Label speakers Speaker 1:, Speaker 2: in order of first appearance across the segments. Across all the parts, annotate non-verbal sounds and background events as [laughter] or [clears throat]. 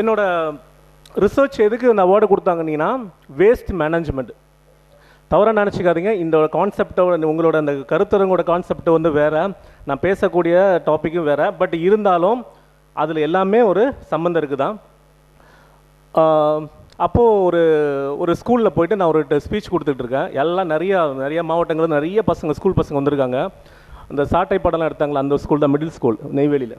Speaker 1: என்னோட ரிசர்ச் எதுக்கு இந்த அவார்டு கொடுத்தாங்கன்னா வேஸ்ட் மேனேஜ்மெண்ட் தவறாக நினச்சிக்காதீங்க. இந்த கான்செப்டோட உங்களோட அந்த கருத்தரங்கோட கான்செப்ட் வந்து வேறு. நான் பேசக்கூடிய டாப்பிக்கும் வேறு. பட் இருந்தாலும் அதில் எல்லாமே ஒரு சம்மந்தம் இருக்குது? தான் அப்போது ஒரு ஒரு ஸ்கூலில் போயிட்டு நான் ஒரு ஸ்பீச் கொடுத்துட்ருக்கேன் எல்லாம் நிறையா நிறைய மாவட்டங்கள் நிறைய பசங்க ஸ்கூல் பசங்க வந்திருக்காங்க. அந்த சாட்டை படம்லாம் எடுத்தாங்களா? அந்த ஸ்கூல் தான் மிடில் ஸ்கூல் நெய்வேலியில்.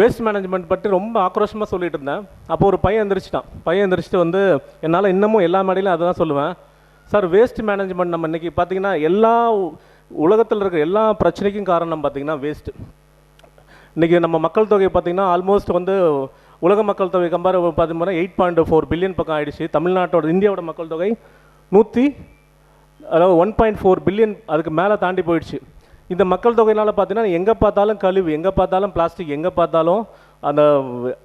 Speaker 1: வேஸ்ட் மேனேஜ்மெண்ட் பற்றி ரொம்ப ஆக்ரோஷமாக சொல்லிட்டு இருந்தேன். அப்போ ஒரு பையன் எந்திரிச்சிட்டான். பையன் எந்திரிச்சிட்டு வந்து என்னால் இன்னமும் எல்லா மேடையிலும் அதை தான் சொல்லுவேன். சார் வேஸ்ட் மேனேஜ்மெண்ட் நம்ம இன்றைக்கி பார்த்தீங்கன்னா எல்லா உலகத்தில் இருக்கிற எல்லா பிரச்சனைக்கும் காரணம் பார்த்தீங்கன்னா வேஸ்ட் இன்றைக்கி நம்ம மக்கள் தொகை பார்த்திங்கன்னா ஆல்மோஸ்ட் வந்து உலக மக்கள் தொகை கம்பேர் பார்த்தீங்கன்னா எயிட் பாயிண்ட் ஃபோர் பில்லியன் பக்கம் ஆகிடுச்சு தமிழ்நாட்டோட இந்தியாவோட மக்கள் தொகை நூற்றி அதாவது ஒன் பாயிண்ட் ஃபோர் பில்லியன் அதுக்கு மேலே தாண்டி போயிடுச்சு. இந்த மக்கள் தொகையினால் பார்த்தீங்கன்னா எங்கே பார்த்தாலும் கழிவு எங்கே பார்த்தாலும் பிளாஸ்டிக் எங்கே பார்த்தாலும் அந்த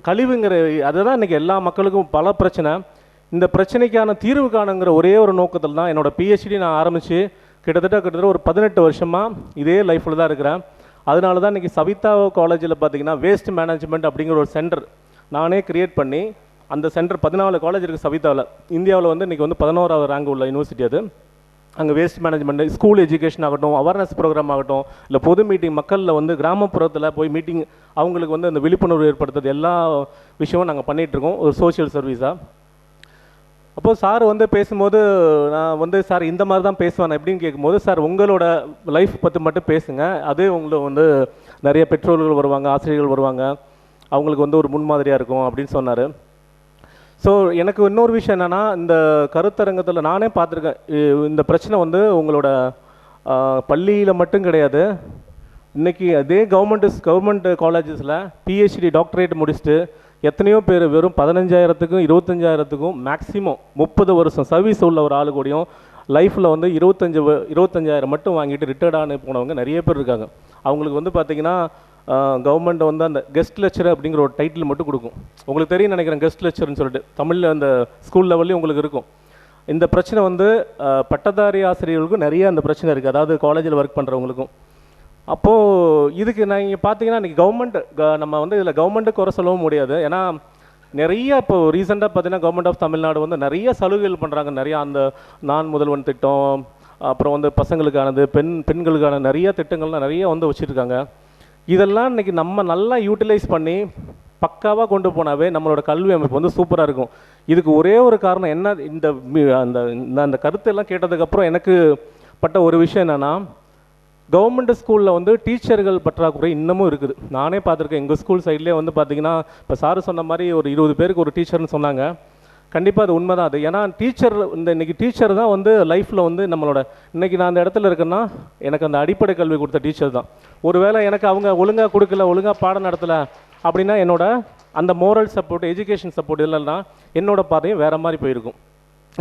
Speaker 1: கழிவுங்கிற அதுதான் இன்றைக்கி எல்லா மக்களுக்கும் பல பிரச்சனை. இந்த பிரச்சனைக்கான தீர்வு காணுங்கிற ஒரே ஒரு நோக்கத்தில் தான் என்னோட பிஹெச்டி நான் ஆரம்பித்து கிட்டத்தட்ட கிட்டத்தட்ட ஒரு பதினெட்டு வருஷமாக இதே லைஃப்பில் தான் இருக்கிறேன். அதனால தான் இன்றைக்கி சவிதா காலேஜில் பார்த்தீங்கன்னா வேஸ்ட் மேனேஜ்மெண்ட் அப்படிங்கிற ஒரு சென்டர் நானே கிரியேட் பண்ணி அந்த சென்டர் பதினாலு காலேஜ் இருக்குது சவிதாவில் இந்தியாவில் வந்து இன்றைக்கி வந்து பதினோராவது ரேங்க் உள்ள யூனிவர்சிட்டி அது. அங்கே வேஸ்ட் மேனேஜ்மெண்ட் ஸ்கூல் எஜுகேஷன் ஆகட்டும் அவேர்னஸ் ப்ரோக்ராம் ஆகட்டும் இல்லை பொது மீட்டிங் மக்களில் வந்து கிராமப்புறத்தில் போய் மீட்டிங் அவங்களுக்கு வந்து அந்த விழிப்புணர்வு ஏற்படுத்துறது எல்லா விஷயமும் நாங்கள் பண்ணிகிட்ருக்கோம் ஒரு சோஷியல் சர்வீஸாக அப்போது சார் வந்து பேசும்போது நான் வந்து சார் இந்த மாதிரி தான் பேசுவேன்? எப்படின்னு கேட்கும்போது சார் உங்களோட லைஃப் பற்றி மட்டும் பேசுங்க. அதே உங்களை வந்து நிறைய பெற்றோர்கள் வருவாங்க ஆசிரியர்கள் வருவாங்க. அவங்களுக்கு வந்து ஒரு முன்மாதிரியாக இருக்கும் அப்படின்னு சொன்னார். ஸோ எனக்கு இன்னொரு விஷயம் என்னென்னா இந்த கருத்தரங்கத்தில் நானே பார்த்துருக்கேன். இந்த பிரச்சனை வந்து உங்களோட பள்ளியில் மட்டும் கிடையாது. இன்றைக்கி அதே கவர்மெண்ட் கவர்மெண்ட் காலேஜஸில் பிஹெச்டி டாக்டரேட் முடிச்சுட்டு எத்தனையோ பேர் வெறும் பதினஞ்சாயிரத்துக்கும் இருபத்தஞ்சாயிரத்துக்கும் மேக்ஸிமம் முப்பது வருஷம் சர்வீஸ் உள்ள ஒரு ஆளு கூடயும் லைஃப்பில் வந்து இருபத்தஞ்சு இருபத்தஞ்சாயிரம் மட்டும் வாங்கிட்டு ரிட்டையர்ட் ஆன போனவங்க நிறைய பேர் இருக்காங்க. அவங்களுக்கு வந்து பார்த்திங்கன்னா கவர்மெண்ட் வந்து அந்த கெஸ்ட் லெக்சர் அப்படிங்கிற ஒரு டைட்டில் மட்டும் கொடுக்கும். உங்களுக்கு தெரியும் நினைக்கிறேன் கெஸ்ட் லெக்சர்னு சொல்லிட்டு. தமிழில் அந்த ஸ்கூல் லெவல்லையும் உங்களுக்கு இருக்கும். இந்த பிரச்சனை வந்து பட்டதாரி ஆசிரியர்களுக்கும் நிறைய அந்த பிரச்சனை இருக்குது அதாவது காலேஜில் ஒர்க் பண்ணுறவங்களுக்கும் அப்போது இதுக்கு நான் இங்கே பார்த்தீங்கன்னா இன்றைக்கி கவர்மெண்ட் நம்ம வந்து இதில் கவர்மெண்ட்டு குறை சொல்லவும் முடியாது. ஏன்னா நிறைய இப்போ ரீசெண்டாக பார்த்தீங்கன்னா கவர்மெண்ட் ஆஃப் தமிழ்நாடு வந்து நிறைய சலுகைகள் பண்ணுறாங்க நிறையா அந்த நான் முதல்வன் திட்டம் அப்புறம் வந்து பசங்களுக்கானது பெண் பெண்களுக்கான நிறைய திட்டங்கள்லாம் நிறைய வந்து வச்சுருக்காங்க. இதெல்லாம் இன்னைக்கு நம்ம நல்லா யூட்டிலைஸ் பண்ணி பக்காவாக கொண்டு போனாவே நம்மளோட கல்வி அமைப்பு வந்து சூப்பராக இருக்கும். இதுக்கு ஒரே ஒரு காரணம் என்ன இந்த மி- அந்த இந்த அந்த கருத்தெல்லாம் கேட்டதுக்கப்புறம் எனக்கு பட்ட ஒரு விஷயம் என்னென்னா கவர்மெண்ட் ஸ்கூலில் வந்து டீச்சர்கள் பற்றாக்குறை இன்னமும் இருக்குது. நானே பார்த்துருக்கேன் எங்கள் ஸ்கூல் சைட்லேயே வந்து பார்த்தீங்கன்னா இப்போ சார் சொன்ன மாதிரி ஒரு இருபது பேருக்கு ஒரு டீச்சர்னு சொன்னாங்க. கண்டிப்பாக அது உண்மை தான் அது. ஏன்னா டீச்சர் இந்த இன்னைக்கு டீச்சர் தான் வந்து லைஃப்பில் வந்து நம்மளோட இன்னைக்கு நான் அந்த இடத்துல இருக்கேன்னா எனக்கு அந்த அடிப்படை கல்வி கொடுத்த டீச்சர் தான். ஒருவேளை எனக்கு அவங்க ஒழுங்காக கொடுக்கல ஒழுங்காக பாடம் நடத்தலை அப்படின்னா என்னோட அந்த மோரல் சப்போர்ட் எஜுகேஷன் சப்போர்ட் இல்லைன்னா என்னோட பாதையும் வேறு மாதிரி போயிருக்கும்.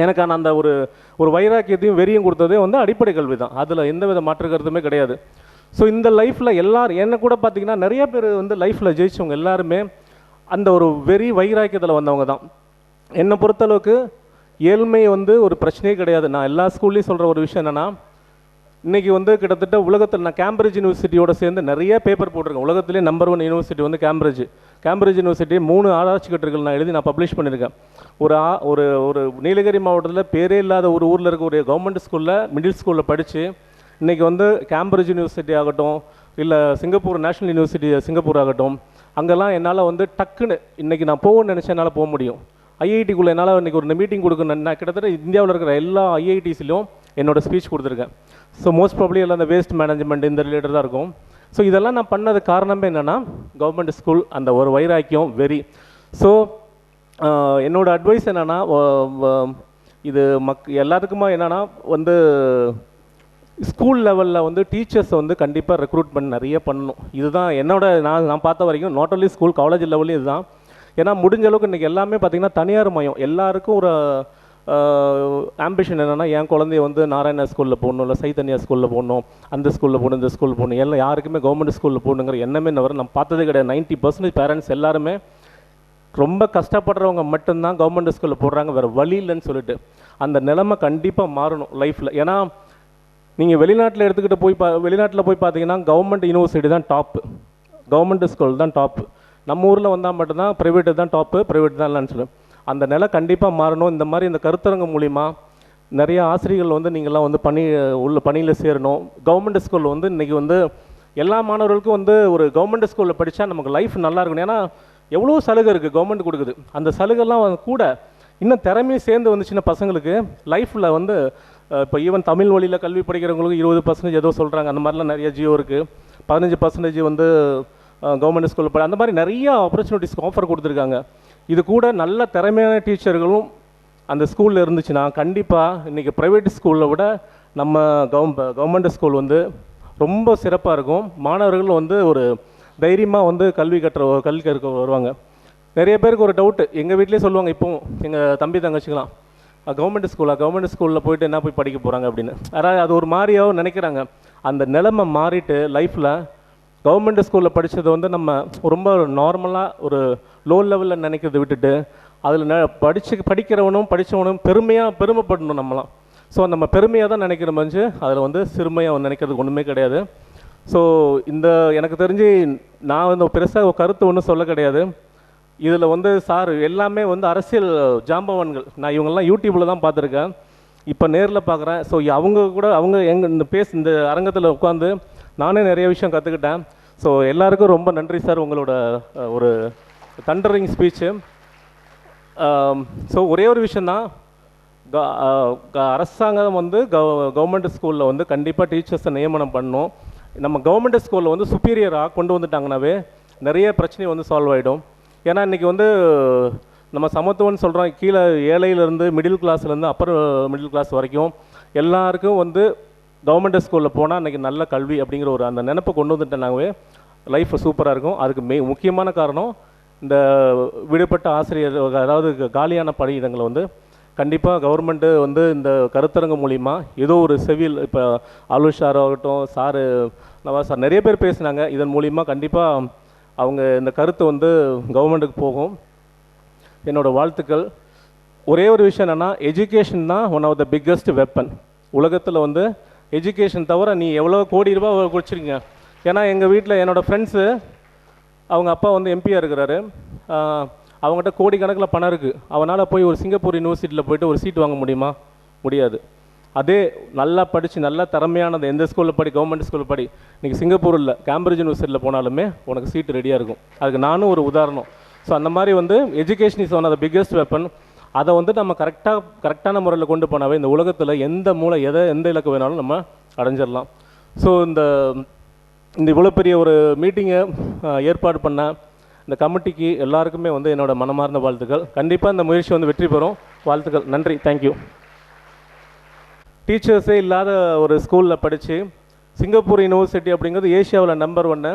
Speaker 1: எனக்கான அந்த ஒரு ஒரு வைராக்கியத்தையும் வெறியும் கொடுத்ததே வந்து அடிப்படை கல்வி தான். அதில் எந்த வித மாற்று கருத்துமே கிடையாது. ஸோ இந்த லைஃப்பில் எல்லோரும் என்ன கூட பார்த்தீங்கன்னா நிறைய பேர் வந்து லைஃப்பில் ஜெயிச்சவங்க எல்லாருமே அந்த ஒரு வெறி வைராக்கியத்தில் வந்தவங்க தான். என்னை பொறுத்தளவுக்கு ஏழ்மை வந்து ஒரு பிரச்சனையே கிடையாது. நான் எல்லா ஸ்கூல்லையும் சொல்கிற ஒரு விஷயம் என்னென்னா இன்றைக்கி வந்து கிட்டத்தட்ட உலகத்தில் நான் கேம்பிரிட்ஜ் யூனிவர்சிட்டியோட சேர்ந்து நிறைய பேப்பர் போட்டிருக்கேன். உலகத்திலே நம்பர் ஒன் யூனிவர்சிட்டி வந்து கேம்பிரிட்ஜ் கேம்பிரிட்ஜ் யூனிவர்சிட்டி மூணு ஆராய்ச்சி கட்டுரைகள் நான் எழுதி நான் பப்ளிஷ் பண்ணியிருக்கேன். ஒரு ஆ- ஒரு ஒரு நீலகிரி மாவட்டத்தில் பேரே இல்லாத ஒரு ஊரில் இருக்க ஒரு கவர்மெண்ட் ஸ்கூலில் மிடில் ஸ்கூலில் படித்து இன்றைக்கி வந்து கேம்பிரிட்ஜ் யூனிவர்சிட்டி ஆகட்டும் இல்லை சிங்கப்பூர் நேஷனல் யூனிவர்சிட்டி சிங்கப்பூர் ஆகட்டும் அங்கெல்லாம் என்னால் வந்து டக்குன்னு இன்றைக்கி நான் போகணும்னு நினச்சேன் என்னால் போக முடியும். ஐஐடிக்குள்ளே என்னால் இன்றைக்கி ஒரு மீட்டிங் கொடுக்கணும் நான் கிட்டத்தட்ட இந்தியாவில் இருக்கிற எல்லா ஐஐடிஸ்லையும் என்னோட ஸ்பீச் கொடுத்துருக்கேன். ஸோ மோஸ்ட் ப்ராப்ளி எல்லாம் இந்த வேஸ்ட் மேனேஜ்மெண்ட் இந்த ரிலேட்டட் தான் இருக்கும். ஸோ இதெல்லாம் நான் பண்ணது காரணமே என்னென்னா கவர்மெண்ட் ஸ்கூல் அந்த ஒரு வைராக்கியம் வெரி ஸோ என்னோடய அட்வைஸ் என்னென்னா இது மக் எல்லாத்துக்குமா என்னென்னா வந்து ஸ்கூல் லெவலில் வந்து டீச்சர்ஸ் வந்து கண்டிப்பாக ரெக்ரூட்மெண்ட் பண்ணி நிறைய பண்ணணும். இதுதான் என்னோட நான் நான் பார்த்த வரைக்கும் நாட் ஓன்லி ஸ்கூல் காலேஜ் லெவல்லையும் இதுதான். ஏன்னா முடிஞ்ச அளவுக்கு இன்றைக்கி எல்லாமே பார்த்திங்கன்னா தனியார் மயம். எல்லாருக்கும் ஒரு ஆம்பிஷன் என்னென்னா என் குழந்தைய வந்து நாராயணா ஸ்கூலில் போடணும் இல்லை சைத்தன்யா ஸ்கூலில் போடணும் அந்த ஸ்கூலில் போகணும் இந்த ஸ்கூலில் போகணும் எல்லாம் யாருக்குமே கவர்மெண்ட் ஸ்கூலில் போகணுங்கிற எண்ணமே வர நம்ம பார்த்ததே கிடையாது. நைன்ட்டி பர்சன்டேஜ் பேரண்ட்ஸ் எல்லாருமே ரொம்ப கஷ்டப்படுறவங்க மட்டும்தான் கவர்மெண்ட் ஸ்கூலில் போடுறாங்க வேறு வழி இல்லைன்னு சொல்லிட்டு. அந்த நிலைமை கண்டிப்பாக மாறணும் லைஃப்பில் ஏன்னா நீங்கள் வெளிநாட்டில் எடுத்துக்கிட்டு போய் பா வெளிநாட்டில் போய் பார்த்தீங்கன்னா கவர்மெண்ட் யூனிவர்சிட்டி தான் டாப்பு கவர்மெண்ட் ஸ்கூல் தான் டாப்பு நம்ம ஊரில் வந்தால் மட்டும்தான் ப்ரைவேட்டு தான் டாப்பு ப்ரைவேட் தான் இல்லைன்னு சொல்லுவேன் அந்த நிலை கண்டிப்பாக மாறணும். இந்த மாதிரி இந்த கருத்தரங்கு மூலிமா நிறைய ஆசிரியர்கள் வந்து நீங்கள்லாம் வந்து பணி உள்ள பணியில் சேரணும். கவர்மெண்ட் ஸ்கூலில் வந்து இன்றைக்கி வந்து எல்லா மாணவர்களுக்கும் வந்து ஒரு கவர்மெண்ட் ஸ்கூலில் படித்தா நமக்கு லைஃப் நல்லா இருக்கணும். ஏன்னா எவ்வளோ சலுகை இருக்குது கவர்மெண்ட் கொடுக்குது. அந்த சலுகைலாம் கூட இன்னும் திறமையும் சேர்ந்து வந்துச்சுன்னா பசங்களுக்கு லைஃப்பில் வந்து இப்போ ஈவன் தமிழ் வழியில் கல்வி படிக்கிறவங்களுக்கு இருபது பர்சன்டேஜ் ஏதோ சொல்கிறாங்க அந்த மாதிரிலாம் நிறைய ஜியோ இருக்குது பதினஞ்சு பர்சன்டேஜ் வந்து கவர்மெண்ட் ஸ்கூலில் படி. அந்த மாதிரி நிறைய ஆப்பர்ச்சுனிட்டிஸ்க்கு ஆஃபர் கொடுத்துருக்காங்க. இது கூட நல்ல திறமையான டீச்சர்களும் அந்த ஸ்கூலில் இருந்துச்சுன்னா கண்டிப்பாக இன்றைக்கி ப்ரைவேட் ஸ்கூலில் விட நம்ம கவர்ம் கவர்மெண்ட் ஸ்கூல் வந்து ரொம்ப சிறப்பாக இருக்கும். மாணவர்கள் வந்து ஒரு தைரியமாக வந்து கல்வி கற்ற கல்வி கற்க வருவாங்க. நிறைய பேருக்கு ஒரு டவுட்டு எங்கள் வீட்லேயே சொல்லுவாங்க இப்போவும் எங்கள் தம்பி தங்கச்சிக்கலாம் கவர்மெண்ட் ஸ்கூலாக கவர்மெண்ட் ஸ்கூலில் போயிட்டு என்ன போய் படிக்க போகிறாங்க அப்படின்னு. அதாவது அது ஒரு மாதிரியாகவும் நினைக்கிறாங்க. அந்த நிலைமை மாறிட்டு லைஃப்பில் கவர்மெண்ட் ஸ்கூலில் படித்தது வந்து நம்ம ரொம்ப நார்மலாக ஒரு லோ லெவலில் நினைக்கிறத விட்டுட்டு அதில் ந படிச்சு படிக்கிறவனும் படித்தவனும் பெருமையாக பெருமைப்படணும் நம்மலாம். ஸோ நம்ம பெருமையாக தான் நினைக்கிற மாதிரி அதில் வந்து சிறுமையாக நினைக்கிறதுக்கு ஒன்றுமே கிடையாது. ஸோ இந்த எனக்கு தெரிஞ்சு நான் வந்து பெருசாக கருத்து ஒன்றும் சொல்ல கிடையாது. இதில் வந்து சார் எல்லாமே வந்து அரசியல் ஜாம்பவான்கள். நான் இவங்கெல்லாம் யூடியூப்பில் தான் பார்த்துருக்கேன். இப்போ நேரில் பார்க்குறேன். ஸோ அவங்க கூட அவங்க எங்கே இந்த பேச இந்த அரங்கத்தில் உட்காந்து நானே நிறைய விஷயம் கற்றுக்கிட்டேன் ஸோ எல்லாருக்கும் ரொம்ப நன்றி சார் உங்களோட ஒரு தண்டரிங் ஸ்பீச்சு ஸோ ஒரே ஒரு விஷயந்தான் க- க- அரசாங்கம் வந்து கவ கவர்மெண்ட் ஸ்கூலில் வந்து கண்டிப்பாக டீச்சர்ஸை நியமனம் பண்ணும். நம்ம கவர்மெண்ட் ஸ்கூலில் வந்து சுப்பீரியராக கொண்டு வந்துட்டாங்கனாவே நிறைய பிரச்சனை வந்து சால்வ் ஆகிடும் ஏன்னா இன்றைக்கி வந்து நம்ம சமத்துவம்னு சொல்கிறோம் கீழே ஏழையிலேருந்து மிடில் கிளாஸ்லேருந்து அப்பர் மிடில் கிளாஸ் வரைக்கும் எல்லாருக்கும் வந்து கவர்மெண்ட் ஸ்கூலில் போனால் அன்றைக்கி நல்ல கல்வி அப்படிங்கிற ஒரு அந்த நினப்பை கொண்டு வந்துட்டேனாவே லைஃப் சூப்பராக இருக்கும். அதுக்கு மெய் முக்கியமான காரணம் இந்த விடுபட்ட ஆசிரியர் அதாவது காலியான பணியிடங்களை வந்து கண்டிப்பாக கவர்மெண்ட்டு வந்து இந்த கருத்தரங்கு மூலிமா ஏதோ ஒரு செவில் இப்போ ஆலு சார் ஆகட்டும் சாரு நவாஸ் சார் நிறைய பேர் பேசினாங்க. இதன் மூலிமா கண்டிப்பாக அவங்க இந்த கருத்து வந்து கவர்மெண்ட்டுக்கு போகும். என்னோடய வாழ்த்துக்கள். ஒரே ஒரு விஷயம் என்னென்னா எஜுகேஷன் தான் one of the biggest weapon உலகத்தில் வந்து எஜுகேஷன் தவிர நீ எவ்வளோ கோடி ரூபாய் குடிச்சிருங்க ஏன்னா எங்கள் வீட்டில் என்னோடய ஃப்ரெண்ட்ஸு அவங்க அப்பா வந்து எம்பியாக இருக்கிறாரு. அவங்ககிட்ட கோடிக்கணக்கில் பணம் இருக்குது அவனால் போய் ஒரு சிங்கப்பூர் யூனிவர்சிட்டியில் போயிட்டு ஒரு சீட் வாங்க முடியுமா? முடியாது. அதே நல்லா படித்து நல்லா திறமையானது எந்த ஸ்கூலில் படி கவர்மெண்ட் ஸ்கூலில் படி இன்றைக்கி சிங்கப்பூரில் கேம்பிரிட்ஜ் யூனிவர்சிட்டியில் போனாலுமே உனக்கு சீட் ரெடியாக இருக்கும். அதுக்கு நானும் ஒரு உதாரணம். ஸோ அந்த மாதிரி வந்து education is one of the biggest weapon அதை வந்து நம்ம கரெக்டாக கரெக்டான முறையில் கொண்டு போனாவே இந்த உலகத்தில் எந்த மூளை எதை எந்த இலக்கு வேணாலும் நம்ம அடைஞ்சிடலாம். ஸோ இந்த இந்த இவ்வளோ பெரிய ஒரு மீட்டிங்கை ஏற்பாடு பண்ண இந்த கமிட்டிக்கு எல்லாருக்குமே வந்து என்னோடய மனமார்ந்த வாழ்த்துக்கள். கண்டிப்பாக இந்த முயற்சி வந்து வெற்றி பெறும். வாழ்த்துக்கள். நன்றி. தேங்க்யூ டீச்சர்ஸே இல்லாத ஒரு ஸ்கூலில் படித்து சிங்கப்பூர் யூனிவர்சிட்டி அப்படிங்கிறது ஏஷியாவில் நம்பர் ஒன்று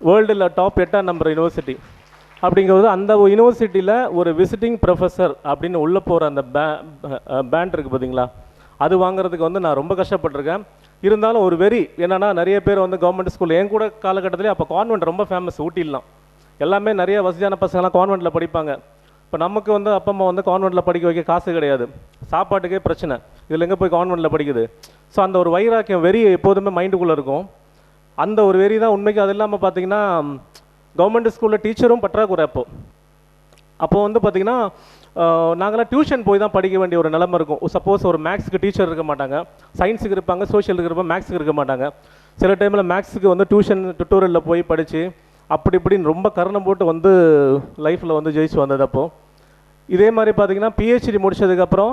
Speaker 1: வேர்ல்டில் டாப் எட்டாம் நம்பர் யூனிவர்சிட்டி அப்படிங்கிறது அந்த யூனிவர்சிட்டியில் ஒரு விசிட்டிங் ப்ரொஃபஸர் அப்படின்னு உள்ளே போகிற அந்த பே பேண்ட் இருக்குது பார்த்தீங்களா அது வாங்குறதுக்கு வந்து நான் ரொம்ப கஷ்டப்பட்டிருக்கேன். இருந்தாலும் ஒரு வெறி என்னன்னா நிறைய பேர் வந்து கவர்மெண்ட் ஸ்கூல் என் கூட காலகட்டத்திலே அப்போ கான்வென்ட் ரொம்ப ஃபேமஸ் ஊட்டிலாம். எல்லாமே நிறைய வசதியான பசங்களாம் கான்வென்ட்டில் படிப்பாங்க. இப்போ நமக்கு வந்து அப்பா அம்மா வந்து கான்வென்ட்டில் படிக்க வைக்க காசு கிடையாது. சாப்பாட்டுக்கே பிரச்சனை. இதில் எங்கே போய் கான்வென்ட்டில் படிக்குது? ஸோ அந்த ஒரு வைராக்கியம் வெறி எப்போதுமே மைண்டுக்குள்ளே இருக்கும். அந்த ஒரு வெறி தான் உண்மைக்கு அது இல்லாமல் பார்த்தீங்கன்னா கவர்மெண்ட் ஸ்கூலில் டீச்சரும் பற்றாக்குறை அப்போ. அப்போ வந்து பார்த்தீங்கன்னா நாங்களாம் டியூஷன் போய் தான் படிக்க வேண்டிய ஒரு நிலமை இருக்கும். சப்போஸ் ஒரு மேக்ஸுக்கு டீச்சர் இருக்க மாட்டாங்க. சயின்ஸுக்கு இருப்பாங்க சோஷியலுக்கு இருப்பாங்க மேக்ஸுக்கு இருக்க மாட்டாங்க. சில டைமில் மேக்ஸுக்கு வந்து டியூஷன் டுட்டோரியலில் போய் படித்து அப்படி இப்படின்னு ரொம்ப கருணம் போட்டு வந்து லைஃப்பில் வந்து ஜெயிச்சு வந்தது அப்போது இதே மாதிரி பார்த்தீங்கன்னா பிஹெச்டி முடிச்சதுக்கப்புறம்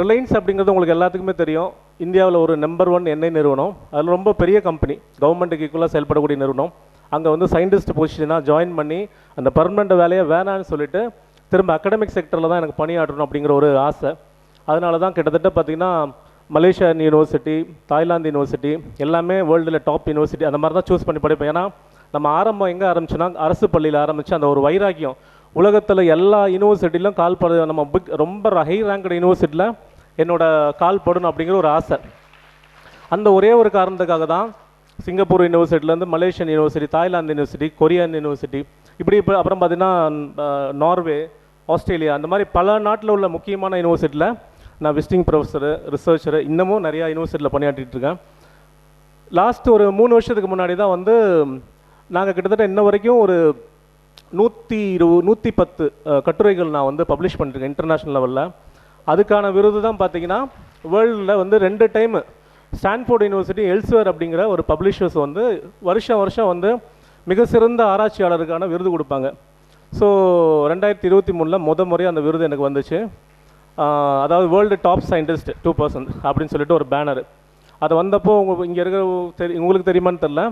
Speaker 1: ரிலையன்ஸ் அப்படிங்கிறது உங்களுக்கு எல்லாத்துக்குமே தெரியும். இந்தியாவில் ஒரு நம்பர் ஒன் எண்ணெய் நிறுவனம். அதில் ரொம்ப பெரிய கம்பெனி கவர்மெண்ட்டுக்கு ஈக்குவலாக செயல்படக்கூடிய நிறுவனம். அங்கே வந்து சயின்டிஸ்ட் பொசிஷனாக ஜாயின் பண்ணி அந்த பர்மனெண்ட் வேலையை வேணான்னு சொல்லிட்டு திரும்ப அகடமிக் செக்டரில் தான் எனக்கு பணியாற்றணும் அப்படிங்கிற ஒரு ஆசை. அதனால தான் கிட்டத்தட்ட பார்த்திங்கன்னா மலேசியா யூனிவர்சிட்டி தாய்லாந்து யூனிவர்சிட்டி எல்லாமே வேர்ல்டில் டாப் யூனிவர்சிட்டி அந்த மாதிரி தான் சூஸ் பண்ணி படிப்பேன். ஏன்னா நம்ம ஆரம்பம் எங்கே ஆரம்பிச்சோன்னா அரசு பள்ளியில் ஆரம்பித்து அந்த ஒரு வைராக்கியம். உலகத்தில் எல்லா யூனிவர்சிட்டிலும் கால் படு நம்ம பிக் ரொம்ப ஹை ரேங்க்டு யூனிவர்சிட்டியில் என்னோட கால் படணும் அப்படிங்கிற ஒரு ஆசை. அந்த ஒரே ஒரு காரணத்துக்காக தான் Singapore யூனிவர்சிட்டிலேருந்து Malaysian university Thailand university Korean university இப்படி இப்போ அப்புறம் பார்த்தீங்கன்னா நார்வே ஆஸ்திரேலியா அந்த மாதிரி பல நாட்டில் உள்ள முக்கியமான யூனிவர்சிட்டியில் நான் விசிட்டிங் ப்ரொஃபஸரு ரிசர்ச்சரு இன்னமும் நிறையா யூனிவர்சிட்டியில் பணியாற்றிட்டு இருக்கேன். லாஸ்ட் ஒரு மூணு வருஷத்துக்கு முன்னாடி தான் வந்து நாங்கள் கிட்டத்தட்ட இன்ன வரைக்கும் ஒரு நூற்றி இரு நூற்றி பத்து கட்டுரைகள் நான் வந்து பப்ளிஷ் பண்ணிருக்கேன் இன்டர்நேஷ்னல் லெவலில் அதுக்கான விருது தான் பார்த்தீங்கன்னா வேர்ல்டில் வந்து ரெண்டு டைமு ஸ்டான்ஃபோர்ட் யூனிவர்சிட்டி எல்ஸ்வேர் அப்படிங்கிற ஒரு பப்ளிஷர்ஸ் வந்து வருஷம் வருஷம் வந்து மிக சிறந்த ஆராய்ச்சியாளருக்கான விருது கொடுப்பாங்க. ஸோ ரெண்டாயிரத்தி இருபத்தி மூணில் முத முறையாக அந்த விருது எனக்கு வந்துச்சு. அதாவது world top scientist two percent அப்படின்னு சொல்லிட்டு ஒரு பேனர் அது வந்தப்போ உங்க இங்கே இருக்கிற தெரி உங்களுக்கு தெரியுமான்னு தெரில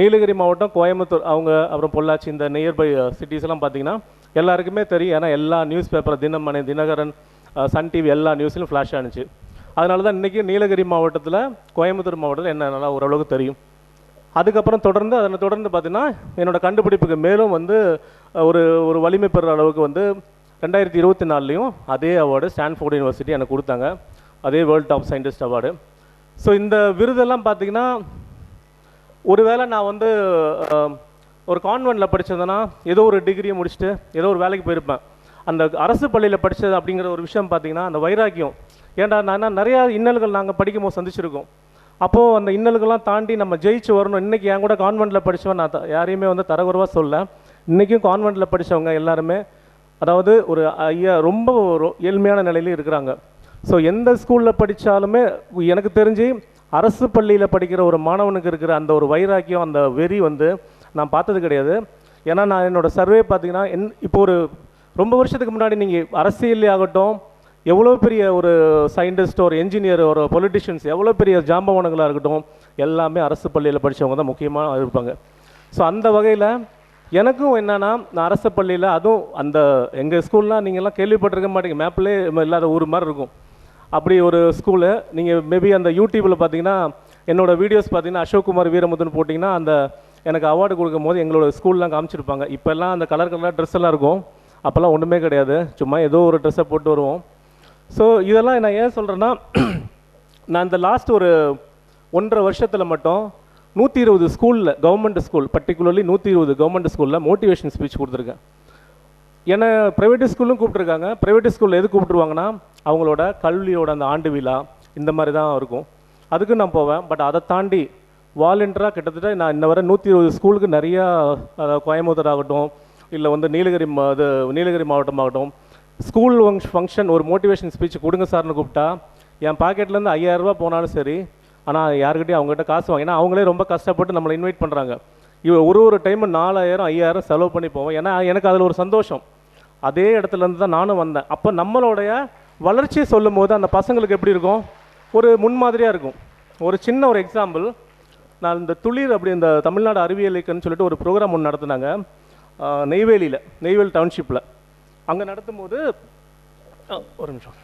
Speaker 1: நீலகிரி மாவட்டம் கோயம்புத்தூர் அவங்க அப்புறம் பொள்ளாச்சி இந்த நியர்பை சிட்டிஸ் எல்லாம் பார்த்தீங்கன்னா எல்லாருக்குமே தெரியும். ஏன்னா எல்லா news paper Dinamani Dinakaran Sun TV எல்லா நியூஸ்லையும் ஃப்ளாஷ் ஆனிச்சு. அதனால தான் இன்றைக்கி நீலகிரி மாவட்டத்தில் கோயம்புத்தூர் மாவட்டத்தில் என்ன நல்லா ஓரளவுக்கு தெரியும். அதுக்கப்புறம் தொடர்ந்து அதனை தொடர்ந்து பார்த்தீங்கன்னா என்னோட கண்டுபிடிப்புக்கு மேலும் வந்து ஒரு ஒரு வலிமை பெறுற அளவுக்கு வந்து ரெண்டாயிரத்தி இருபத்தி நாலுலேயும் அதே அவார்டு ஸ்டான்ஃபோர்ட் யூனிவர்சிட்டி எனக்கு கொடுத்தாங்க. அதே world top scientist award so இந்த விருதெல்லாம் பார்த்திங்கன்னா ஒருவேளை நான் வந்து ஒரு கான்வெண்ட்டில் படித்ததுன்னா ஏதோ ஒரு டிகிரியை முடிச்சுட்டு ஏதோ ஒரு வேலைக்கு போயிருப்பேன். அந்த அரசு பள்ளியில் படித்தது அப்படிங்கிற ஒரு விஷயம் பார்த்திங்கன்னா அந்த வைராக்கியம் ஏன்டா நான் நிறையா இன்னல்கள் நாங்கள் படிக்கும் போது சந்திச்சிருக்கோம். அப்போது அந்த இன்னல்கள்லாம் தாண்டி நம்ம ஜெயிச்சு வரணும். இன்றைக்கி என் கூட கான்வெண்ட்டில் படித்தவன் நான் யாரையுமே வந்து தரகுறவாக சொல்ல. இன்றைக்கும் கான்வெண்ட்டில் படித்தவங்க எல்லாருமே அதாவது ஒரு ஐயா ரொம்ப ஒரு ஏழ்மையான நிலையில இருக்கிறாங்க. ஸோ எந்த ஸ்கூலில் படித்தாலுமே எனக்கு தெரிஞ்சு அரசு பள்ளியில் படிக்கிற ஒரு மாணவனுக்கு இருக்கிற அந்த ஒரு வைராக்கியம் அந்த வெறி வந்து நான் பார்த்தது கிடையாது. ஏன்னா நான் என்னோட சர்வே பார்த்தீங்கன்னா என் இப்போ ஒரு ரொம்ப வருஷத்துக்கு முன்னாடி நீங்கள் அரசியலே ஆகட்டும் எவ்வளோ பெரிய ஒரு சயின்டிஸ்ட் ஒரு என்ஜினியர் ஒரு பொலிட்டிஷியன்ஸ் எவ்வளோ பெரிய ஜாம்பவானங்களாக இருக்கட்டும் எல்லாமே அரசு பள்ளியில் படித்தவங்க தான் முக்கியமாக இருப்பாங்க. ஸோ அந்த வகையில் எனக்கும் என்னென்னா நான் அரசு பள்ளியில் அதுவும் அந்த எங்கள் ஸ்கூல்லாம் நீங்கள்லாம் கேள்விப்பட்டிருக்க மாட்டீங்க. மேப்லே இல்லாத ஊர் மாதிரி இருக்கும். அப்படி ஒரு ஸ்கூலு நீங்கள் மேபி அந்த யூடியூப்பில் பார்த்தீங்கன்னா என்னோடய வீடியோஸ் பார்த்தீங்கன்னா அசோக்குமார் வீரமுத்துன்னு போட்டிங்கன்னா அந்த எனக்கு அவார்டு கொடுக்கும் போது எங்களோட ஸ்கூல்லாம் காமிச்சிருப்பாங்க. இப்போல்லாம் அந்த கலர் கலராக ட்ரெஸ் எல்லாம் இருக்கும். அப்போல்லாம் ஒன்றுமே கிடையாது. சும்மா ஏதோ ஒரு ட்ரெஸ்ஸை போட்டு வருவோம். ஸோ இதெல்லாம் நான் ஏன் சொல்கிறேன்னா [clears throat] நான் இந்த லாஸ்ட் ஒரு ஒன்றரை வருஷத்தில் மட்டும் நூற்றி இருபது ஸ்கூலில் கவர்மெண்ட் ஸ்கூல் பர்டிகுலர்லி நூற்றி இருபது கவர்மெண்ட் ஸ்கூலில் மோட்டிவேஷன் ஸ்பீச் கொடுத்துருக்கேன். என்னை ப்ரைவேட் ஸ்கூலும் கூப்பிட்ருக்காங்க ப்ரைவேட் ஸ்கூலில் எது கூப்பிட்ருவாங்கன்னா அவங்களோட கல்வியோட அந்த ஆண்டு விழா இந்த மாதிரி தான் இருக்கும். அதுக்கு நான் போவேன். பட் அதை தாண்டி வாலண்டியராக கிட்டத்தட்ட நான் இன்ன வரை நூற்றி இருபது ஸ்கூலுக்கு நிறையா அதாவது கோயம்புத்தூர் ஆகட்டும் இல்லை வந்து நீலகிரி மா- இது நீலகிரி மாவட்டம் ஆகட்டும் ஸ்கூல் ஃபங்க்ஷன் ஒரு மோட்டிவேஷன் ஸ்பீச் கொடுங்க சார்னு கூப்பிட்டா என் பாக்கெட்லேருந்து ஐயாயிரரூபா போனாலும் சரி ஆனால் யாருக்கிட்டையும் அவங்ககிட்ட காசு வாங்க ஏன்னா அவங்களே ரொம்ப கஷ்டப்பட்டு நம்மளை இன்வைட் பண்ணுறாங்க இவ ஒரு ஒரு டைம் நாலாயிரம் ஐயாயிரம் செலவு பண்ணி போவோம் ஏன்னா எனக்கு அதில் ஒரு சந்தோஷம். அதே இடத்துலேருந்து தான் நானும் வந்தேன். அப்போ நம்மளுடைய வளர்ச்சியை சொல்லும் போது அந்த பசங்களுக்கு எப்படி இருக்கும்? ஒரு முன்மாதிரியாக இருக்கும். ஒரு சின்ன ஒரு எக்ஸாம்பிள் நான் இந்த துளிர் அப்படி இந்த தமிழ்நாடு அறிவியல் இயக்கம்னு சொல்லிட்டு ஒரு ப்ரோக்ராம் ஒன்று நடத்துனாங்க. நெய்வேலியில் நெய்வேலி டவுன்ஷிப்பில் அங்கே நடத்தும் போது ஒரு நிமிஷம்.